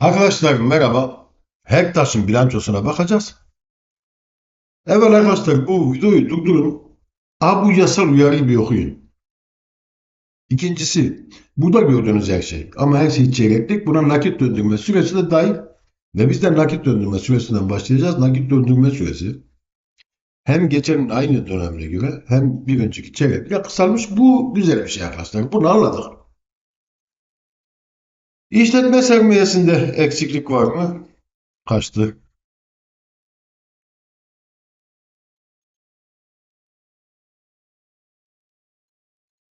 Arkadaşlar merhaba. Hektaş'ın bilançosuna bakacağız. Evet arkadaşlar bu videoyu durdurun. Aa, bu yasal uyarıyı bir okuyun. İkincisi, burada gördüğünüz her şey. Ama her şey çeyreklik. Buna nakit döndürme süresi de dahil. Ve biz de nakit döndürme süresinden başlayacağız. Nakit döndürme süresi hem geçen aynı dönemine göre hem bir önceki çeyrekle kısalmış. Bu güzel bir şey arkadaşlar. Bunu anladık. İşletme sermayesinde eksiklik var mı? Kaçtı?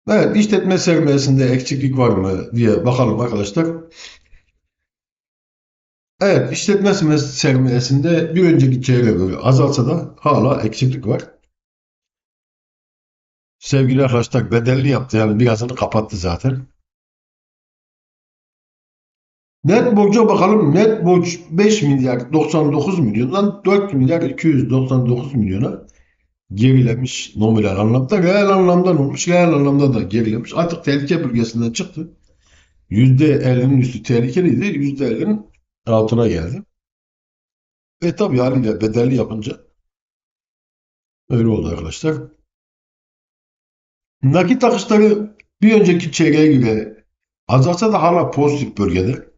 Evet, işletme sermayesinde eksiklik var mı diye bakalım arkadaşlar. Evet, işletme sermayesinde bir önceki çeyreğe göre azalsa da hala eksiklik var. Sevgili arkadaşlar bedelli yaptı yani birazını kapattı zaten. Net borca bakalım. Net borç 5 milyar 99 milyondan 4 milyar 299 milyona gerilemiş nominal anlamda. Reel anlamda olmuş? Reel anlamda da gerilemiş. Artık tehlike bölgesinden çıktı. %50'nin üstü tehlikeliydi. %50'nin altına geldi. Ve tabii haliyle bedelli yapınca öyle oldu arkadaşlar. Nakit akışları bir önceki çeyreğe göre azalsa da hala pozitif bölgede.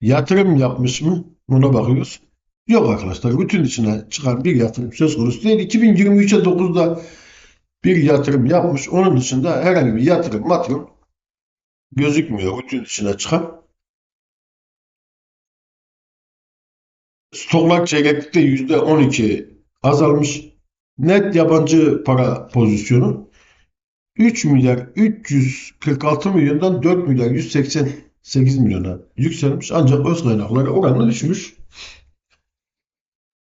Yatırım yapmış mı? Buna bakıyoruz. Yok arkadaşlar. Bütün içine çıkan bir yatırım söz konusu değil. 2023'e 9'da bir yatırım yapmış. Onun dışında herhangi bir yatırım matırım gözükmüyor. Bütün içine çıkan. Stoklar çeyreklikte %12 azalmış. Net yabancı para pozisyonu 3 milyar 346 milyondan 4 milyar 188 milyona yükselmiş. Ancak öz kaynakları oranla düşmüş.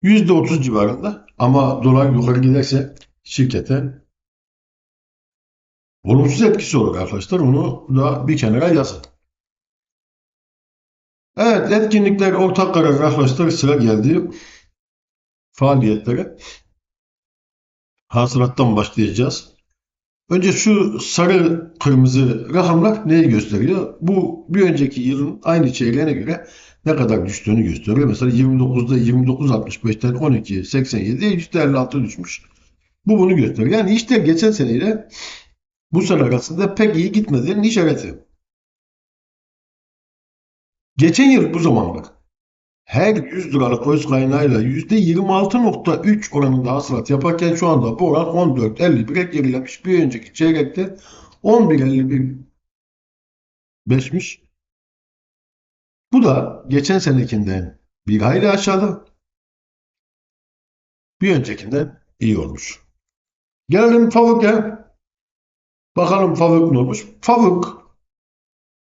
%30 civarında ama dolar yukarı giderse şirkete olumsuz etkisi olur arkadaşlar. Onu da bir kenara yazın. Evet etkinlikler ortak karar arkadaşlar sıra geldi. Faaliyetlere. Hasılattan başlayacağız. Önce şu sarı kırmızı rakamlar neyi gösteriyor? Bu bir önceki yılın aynı çeyreğine göre ne kadar düştüğünü gösteriyor. Mesela 29'da 29.65'ten 12.87'ye %56 düşmüş. Bu bunu gösteriyor. Yani işler geçen seneyle bu sene arasında pek iyi gitmediğinin işareti. Geçen yıl bu zamanlar her 100 liralık öz kaynağıyla %26.3 oranında hasılat yaparken şu anda bu oran 14.51'e gerilemiş. Bir önceki çeyrekte 11.51 Bu da geçen senekinden bir hayli aşağıda. Bir öncekinden iyi olmuş. Gelelim Favuk'a. Bakalım Favuk ne olmuş? Favuk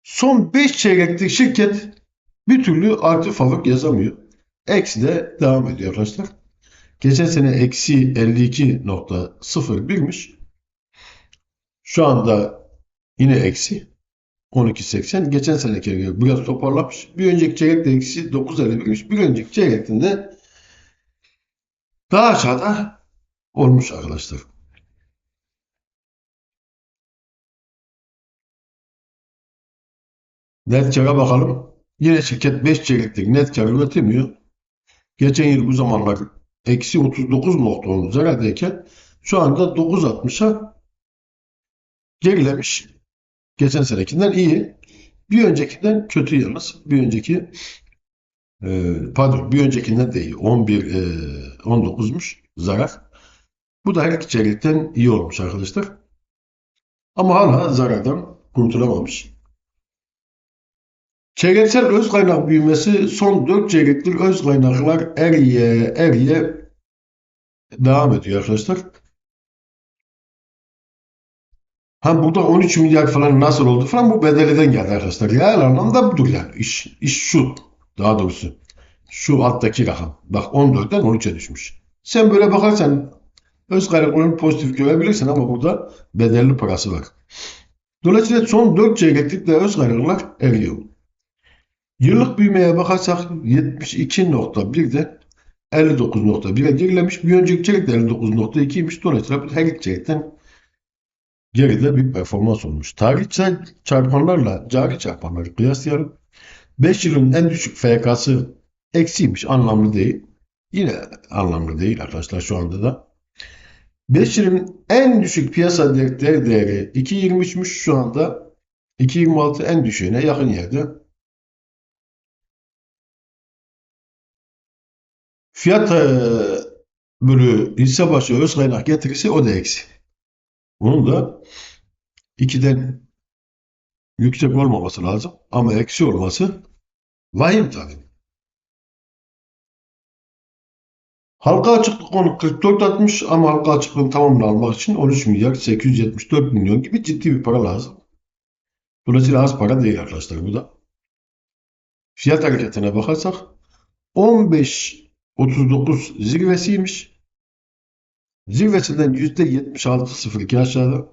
son 5 çeyreklik şirket bir türlü artı favuk yazamıyor. Eksi de devam ediyor arkadaşlar. Geçen sene eksi 52.01'miş. Şu anda yine eksi 12.80. Geçen seneki göre biraz toparlamış. Bir önceki çeyrekte eksi 9.51'miş. Bir önceki çeyrekinde daha aşağıda olmuş arkadaşlar. Net kara bakalım. Yine şirket 5 çeyreklik net kar üretemiyor. Geçen yıl bu zamanlar eksi 39.10 zarardayken şu anda 9.60'a gerilemiş. Geçen senekinden iyi. Bir öncekinden kötü yalnız. Bir önceki e, pardon bir öncekinden de iyi. 11 e, 19'muş zarar. Bu da her iki çeyrekten iyi olmuş arkadaşlar. Ama hala zarardan kurtulamamış. Çeyreksel öz kaynak büyümesi son 4 çeyrektir öz kaynaklar eriye eriye devam ediyor arkadaşlar. Ha burada 13 milyar falan nasıl oldu falan bu bedeliden geldi arkadaşlar. Reel anlamda budur yani. İş, iş şu daha doğrusu. Şu alttaki rakam. Bak 14'ten 13'e düşmüş. Sen böyle bakarsan öz kaynaklarını pozitif görebilirsin ama burada bedelli parası var. Dolayısıyla son 4 çeyreklik de öz kaynaklar eriyor. Yıllık büyümeye bakarsak 72.1'de 59.1'e gerilemiş. Bir önceki çeyrek de 59.2'ymiş. Dolayısıyla her iki çeyrekten geride bir performans olmuş. Tarihsel çarpanlarla cari çarpanları kıyaslayalım. 5 yılın en düşük FK'sı eksiymiş. Anlamlı değil. Yine anlamlı değil arkadaşlar şu anda da. 5 yılın en düşük piyasa değeri 2.23'müş şu anda. 2.26 en düşüğüne yakın yerde. Fiyat e, bölü hisse başı öz kaynak getirisi o da eksi. Bunun da 2'den yüksek olmaması lazım ama eksi olması vahim tabii. Halka açıklık onu 44 atmış ama halka açıklığın tamamını almak için 13 milyar 874 milyon gibi ciddi bir para lazım. Dolayısıyla az para değil arkadaşlar bu da. Fiyat hareketine bakarsak 15.39 zirvesiymiş. Zirvesinden %76.02 aşağıda.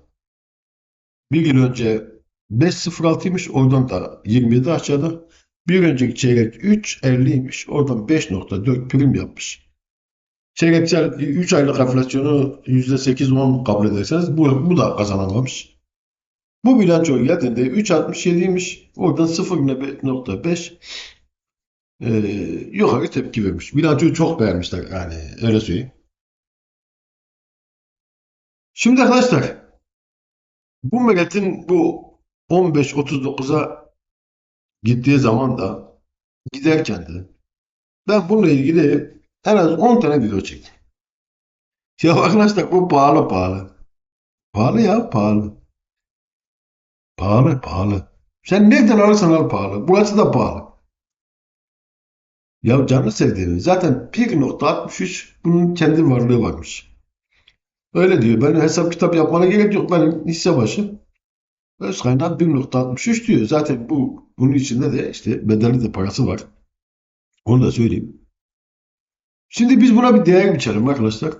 Bir yıl önce 5.06'ymış. Oradan da 27 aşağıda. Bir önceki çeyrek 3.50'ymiş. Oradan 5.4 prim yapmış. Çeyreksel 3 aylık enflasyonu %8-10 kabul ederseniz bu, bu da kazanamamış. Bu bilanço geldiğinde 3.67'ymiş. Oradan 0.5 e, yukarı tepki vermiş. Bilançoyu çok beğenmişler yani öyle söyleyeyim. Şimdi arkadaşlar bu milletin bu 15-39'a gittiği zaman da giderken de ben bununla ilgili en az 10 tane video çektim. Ya arkadaşlar bu pahalı pahalı. Pahalı ya pahalı. Pahalı pahalı. Sen nereden alırsan al pahalı. Burası da pahalı. Ya canı sevdiğini. Zaten 1.63 bunun kendi varlığı varmış. Öyle diyor. Ben hesap kitap yapmana gerek yok. Benim hisse başı öz kaynak 1.63 diyor. Zaten bu bunun içinde de işte bedeli de parası var. Onu da söyleyeyim. Şimdi biz buna bir değer biçelim arkadaşlar.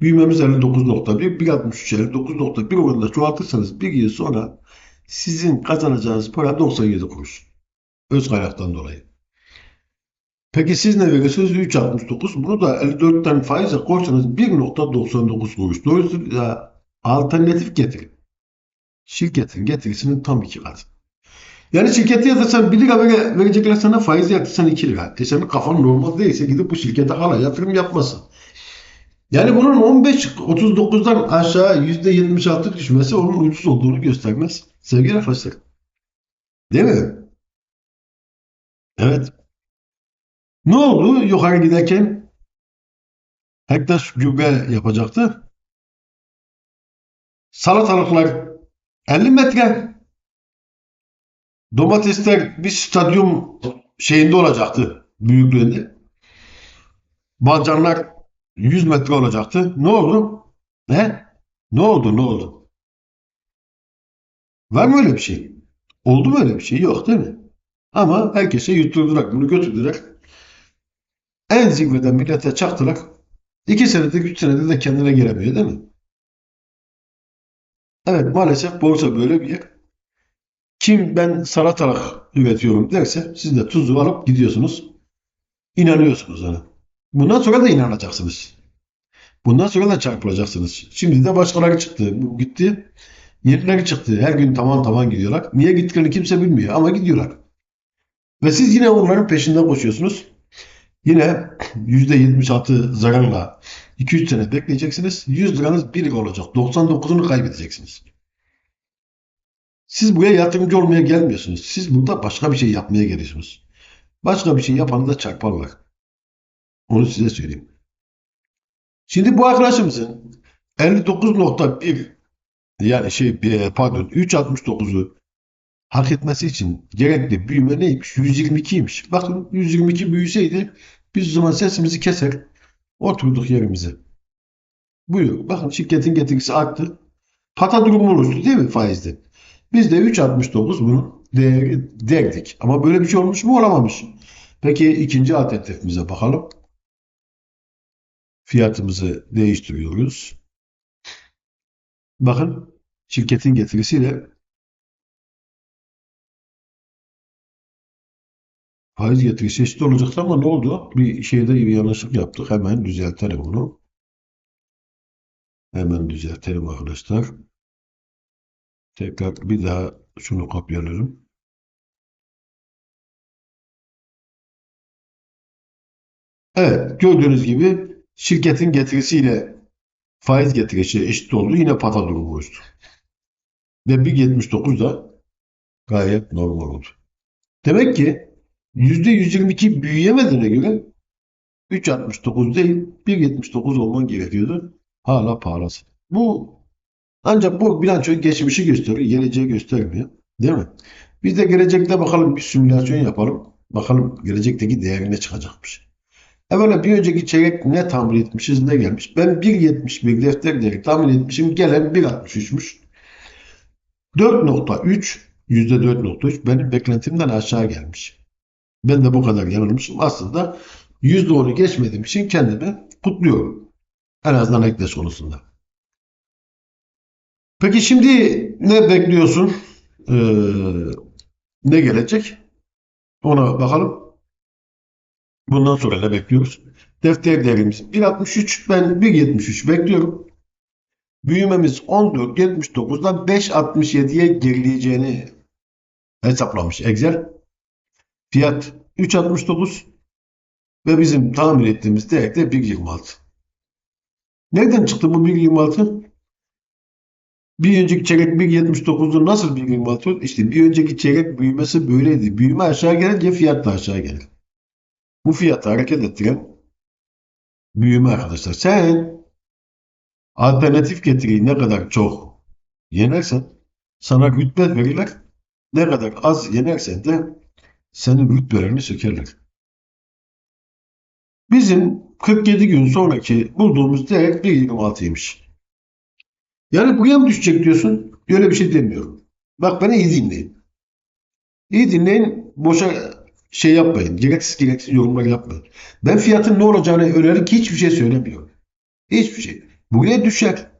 Büyümemiz 59.1, 1.63 59.1 oranında çoğaltırsanız bir yıl sonra sizin kazanacağınız para 97 kuruş. Öz kaynaktan dolayı. Peki siz ne veriyorsunuz? 3.69. Bunu da 54'ten faize koysanız 1.99 kuruş. Dolayısıyla alternatif getirin. Şirketin getirisinin tam iki katı. Yani şirkete yatırsan 1 lira vere, verecekler sana faiz yatırsan 2 lira. E senin kafan normal değilse gidip bu şirkete hala yatırım yapmasın. Yani bunun 15-39'dan aşağı %76 düşmesi onun ucuz olduğunu göstermez. Sevgili arkadaşlar. Değil mi? Evet. Ne oldu yukarı giderken? Hektaş gübre yapacaktı. Salatalıklar 50 metre. Domatesler bir stadyum şeyinde olacaktı büyüklüğünde. Balcanlar 100 metre olacaktı. Ne oldu? Ne? Ne oldu? Ne oldu? Var mı öyle bir şey? Oldu mu öyle bir şey? Yok değil mi? Ama herkese yutturdular. Bunu götürdüler. En zirveden millete çaktılar. İki senedir, üç senedir de kendine gelemiyor değil mi? Evet maalesef borsa böyle bir yer. Kim ben salatalık üretiyorum derse siz de tuzu alıp gidiyorsunuz. İnanıyorsunuz ona. Bundan sonra da inanacaksınız. Bundan sonra da çarpılacaksınız. Şimdi de başkaları çıktı. Bu gitti. Yenileri çıktı. Her gün tavan tavan gidiyorlar. Niye gittiklerini kimse bilmiyor ama gidiyorlar. Ve siz yine onların peşinden koşuyorsunuz. Yine %76 zararla 200 sene bekleyeceksiniz. 100 liranız 1 lira olacak. 99'unu kaybedeceksiniz. Siz buraya yatırımcı olmaya gelmiyorsunuz. Siz burada başka bir şey yapmaya geliyorsunuz. Başka bir şey yapanı da çarparlar. Onu size söyleyeyim. Şimdi bu arkadaşımızın 59.1 yani şey pardon 3.69'u hak etmesi için gerekli büyüme neymiş? 122'ymiş. Bakın 122 büyüseydi biz o zaman sesimizi keser oturduk yerimize. Buyur. Bakın şirketin getirisi arttı. Pata durumu oluştu değil mi faizde? Biz de 3.69 bunu değeri derdik. Ama böyle bir şey olmuş mu? Olamamış. Peki ikinci alternatifimize bakalım. Fiyatımızı değiştiriyoruz. Bakın şirketin getirisiyle faiz getirisi eşit olacaktı ama ne oldu? Bir şeyde bir yanlışlık yaptık. Hemen düzeltelim bunu. Hemen düzeltelim arkadaşlar. Tekrar bir daha şunu kopyalayalım. Evet gördüğünüz gibi şirketin getirisiyle faiz getirisi eşit oldu. Yine pata durumu oluştu. Ve 1.79 da gayet normal oldu. Demek ki %122 büyüyemediğine göre 3.69 değil 1.79 olman gerekiyordu. Hala pahalısın. Bu ancak bu bilanço geçmişi gösteriyor, geleceği göstermiyor. Değil mi? Biz de gelecekte bakalım bir simülasyon yapalım. Bakalım gelecekteki değeri ne çıkacakmış. Evvela bir önceki çeyrek ne tahmin etmişiz ne gelmiş. Ben 1.71 defter değeri tahmin etmişim. Gelen 1.63'müş. 4.3 %4.3 benim beklentimden aşağı gelmiş. Ben de bu kadar yanılmışım. Aslında %10'u geçmediğim için kendimi kutluyorum. En azından ekles konusunda. Peki şimdi ne bekliyorsun? Ee, ne gelecek? Ona bakalım. Bundan sonra ne bekliyoruz? Defter değerimiz 1.63 ben 1.73 bekliyorum. Büyümemiz 14.79'dan 5.67'ye gerileyeceğini hesaplamış Excel. Fiyat 3.69 ve bizim tahmin ettiğimiz değer de 1.26. Nereden çıktı bu 1.26? Bir önceki çeyrek 1.79'u nasıl 1.26? İşte bir önceki çeyrek büyümesi böyleydi. Büyüme aşağı gelince fiyat da aşağı gelir. Bu fiyatı hareket ettiren büyüme arkadaşlar. Sen alternatif getiriyi ne kadar çok yenersen sana rütbe verirler. Ne kadar az yenersen de senin rütbelerini sökerler. Bizim 47 gün sonraki bulduğumuz değer 1.26'ymış. Yani buraya mı düşecek diyorsun? Öyle bir şey demiyorum. Bak beni iyi dinleyin. İyi dinleyin. Boşa şey yapmayın. Gereksiz gereksiz yorumlar yapmayın. Ben fiyatın ne olacağını önerik hiçbir şey söylemiyorum. Hiçbir şey. Buraya düşer.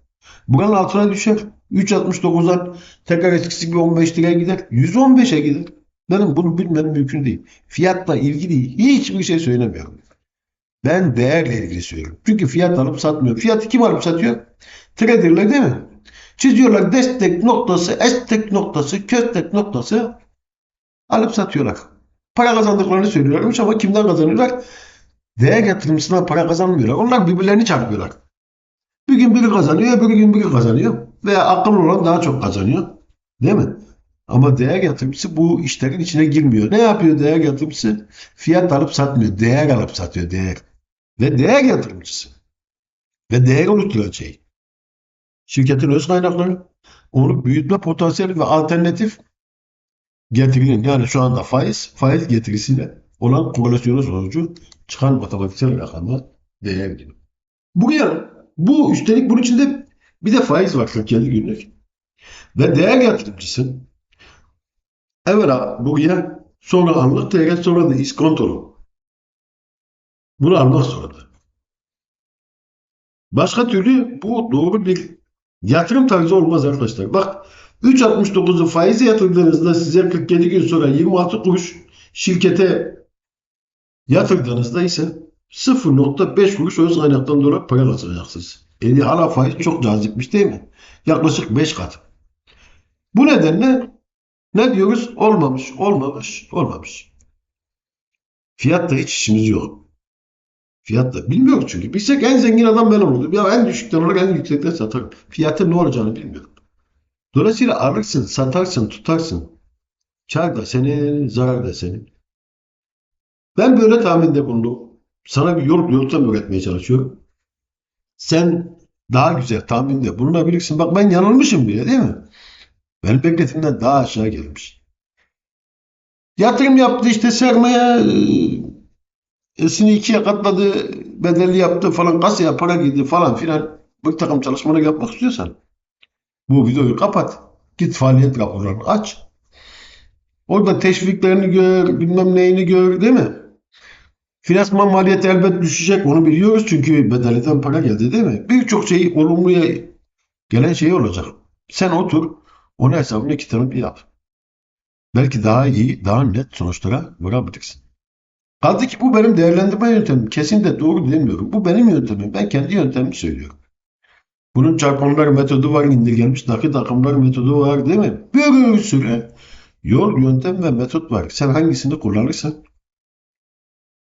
Buranın altına düşer. 3.69'dan tekrar eskisi gibi 15 liraya gider. 115'e gider. Benim bunu bilmem mümkün değil. Fiyatla ilgili hiçbir şey söylemiyorum. Ben değerle ilgili söylüyorum. Çünkü fiyat alıp satmıyor. Fiyatı kim alıp satıyor? Traderler değil mi? Çiziyorlar destek noktası, estek noktası, köstek noktası alıp satıyorlar. Para kazandıklarını söylüyorlarmış ama kimden kazanıyorlar? Değer yatırımcısından para kazanmıyorlar. Onlar birbirlerini çarpıyorlar. Bir gün biri kazanıyor, bir gün biri kazanıyor. Veya akıllı olan daha çok kazanıyor. Değil mi? Ama değer yatırımcısı bu işlerin içine girmiyor. Ne yapıyor değer yatırımcısı? Fiyat alıp satmıyor. Değer alıp satıyor. Değer. Ve değer yatırımcısı. Ve değer oluşturan şey. Şirketin öz kaynakları, onu büyütme potansiyeli ve alternatif getirinin yani şu anda faiz, faiz getirisiyle olan korelasyonu sonucu çıkan matematiksel rakama değer gibi. Bu yani bu üstelik bunun içinde bir de faiz var 47 günlük. Ve değer yatırımcısı evvela buraya sonra anlık değer sonra da iskontolu. Bunu almak zorunda. Başka türlü bu doğru bir yatırım tarzı olmaz arkadaşlar. Bak 3.69'u faize yatırdığınızda size 47 gün sonra 26 kuruş şirkete yatırdığınızda ise 0.5 kuruş öz kaynaktan dolayı para kazanacaksınız. Yani hala faiz çok cazipmiş değil mi? Yaklaşık 5 kat. Bu nedenle ne diyoruz? Olmamış, olmamış, olmamış. Fiyatta hiç işimiz yok. Fiyatta bilmiyoruz çünkü. Bilsek en zengin adam ben olurdum. Ya en düşükten alır en yüksekten satarım. Fiyatın ne olacağını bilmiyorum. Dolayısıyla alırsın, satarsın, tutarsın. Kar da senin, zarar da senin. Ben böyle tahminde bulundum. Sana bir yol yöntem öğretmeye çalışıyorum. Sen daha güzel tahminde bulunabilirsin. Bak ben yanılmışım bile değil mi? Benim bekletimden daha aşağı gelmiş. Yatırım yaptı işte sermaye esini ikiye katladı, bedelli yaptı falan, kasaya para girdi falan filan. Bu takım çalışmanı yapmak istiyorsan bu videoyu kapat. Git faaliyet raporlarını aç. Orada teşviklerini gör, bilmem neyini gör değil mi? Finansman maliyeti elbet düşecek. Onu biliyoruz çünkü bedeliden para geldi değil mi? Birçok şey olumluya gelen şey olacak. Sen otur, onu hesabını kitabını bir yap. Belki daha iyi, daha net sonuçlara varabilirsin. Kaldı ki bu benim değerlendirme yöntemim. Kesin de doğru demiyorum. Bu benim yöntemim. Ben kendi yöntemimi söylüyorum. Bunun çarpanlar metodu var, indirgenmiş nakit akımlar metodu var değil mi? Bir sürü yol, yöntem ve metot var. Sen hangisini kullanırsan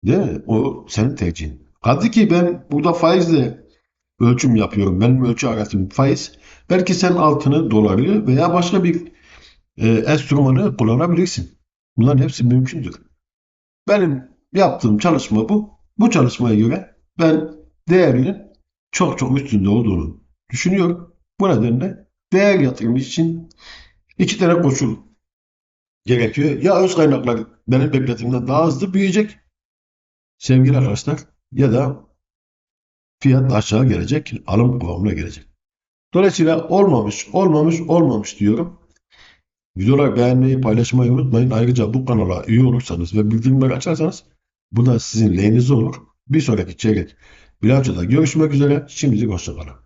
Değil mi? O senin tercihin. Kaldı ki ben burada faizle ölçüm yapıyorum. Benim ölçü aletim faiz. Belki sen altını, doları veya başka bir e, enstrümanı kullanabilirsin. Bunların hepsi mümkündür. Benim yaptığım çalışma bu. Bu çalışmaya göre ben değerinin çok çok üstünde olduğunu düşünüyorum. Bu nedenle değer yatırımı için iki tane koşul gerekiyor. Ya öz kaynaklar benim beklediğimden daha hızlı büyüyecek sevgili arkadaşlar ya da fiyat aşağı gelecek, alım kıvamına gelecek. Dolayısıyla olmamış, olmamış, olmamış diyorum. Videoları beğenmeyi, paylaşmayı unutmayın. Ayrıca bu kanala üye olursanız ve bildirimleri açarsanız bu da sizin lehinize olur. Bir sonraki çeyrek bilançoda görüşmek üzere. Şimdilik hoşçakalın.